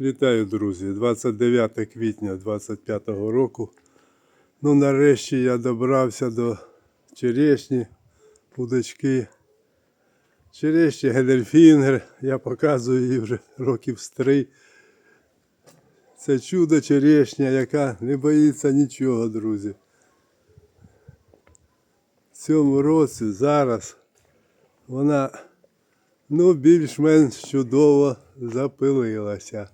Вітаю, друзі! 29 квітня 25 року. Ну, нарешті я добрався до черешні, удочки. Черешні Гедельфінгер. Я показую її вже років з три. Це чудо черешня, яка не боїться нічого, друзі. В цьому році зараз вона ну, більш-менш чудово запилилася.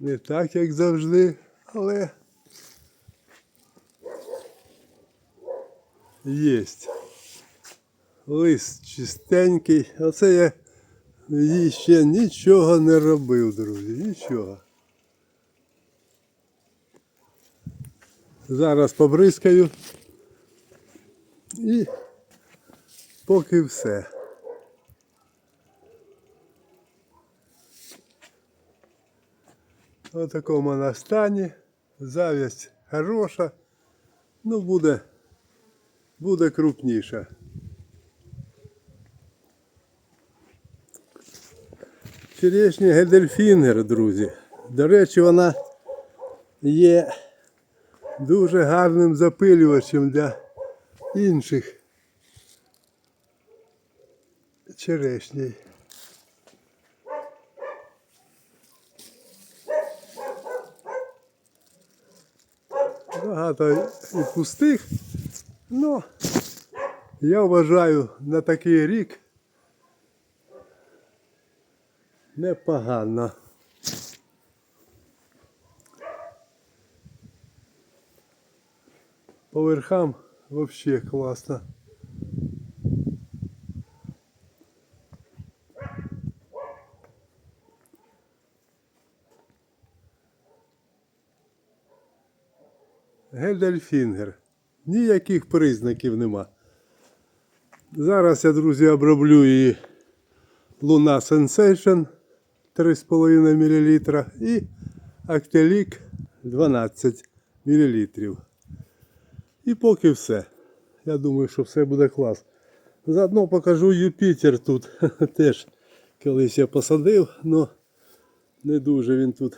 Не так, як завжди, але єсть. Лист чистенький. Оце я їй ще нічого не робив, друзі. Нічого. Зараз побризкаю. І поки все. В такому вона стані. Завість хороша. Ну, буде, буде крупніша. Черешня Гедельфінгер, друзі. До речі, вона є дуже гарним запилювачем для інших черешній. Багато і пустих. Ну, я вважаю на такий рік непогано. По верхам вообще классно. Гельдельфінгер. Ніяких признаків нема. Зараз я, друзі, оброблю її Луна Sensation 3,5 мл і Актелік 12 мл. І поки все. Я думаю, що все буде клас. Заодно покажу Юпітер тут. Теж колись я посадив, але не дуже він тут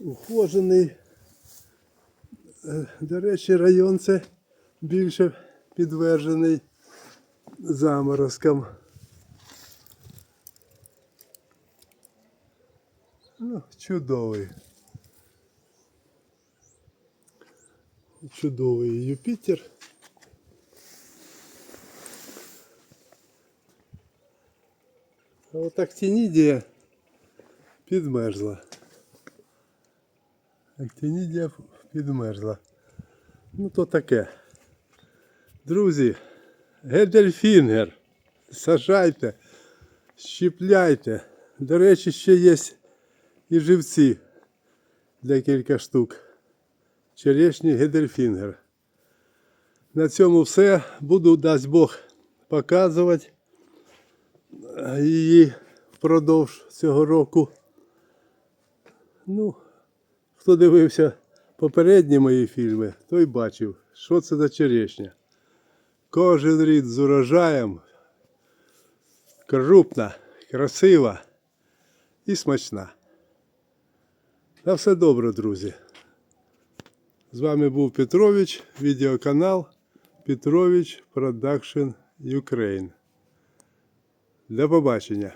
ухожений. Е, До речі, район це більше підтверджений заморозкам. Ну, чудовий. Чудовий Юпітер. А от Актинідія підмерзла. Актинідія підмерзла. Ну то таке. Друзі, Гедельфінгер. Сажайте, щіпляйте. До речі, ще є і живці. Декілька штук. Черешні Гедельфінгер. На цьому все. Буду, дасть Бог, показувати її впродовж цього року. Ну, хто дивився попередні мої фільми, той бачив, що це за черешня. Кожен рід з урожаєм. Крупна, красива і смачна. На все добре, друзі. З вами був Петрович, відеоканал Петрович Продакшн Ukraine. До побачення.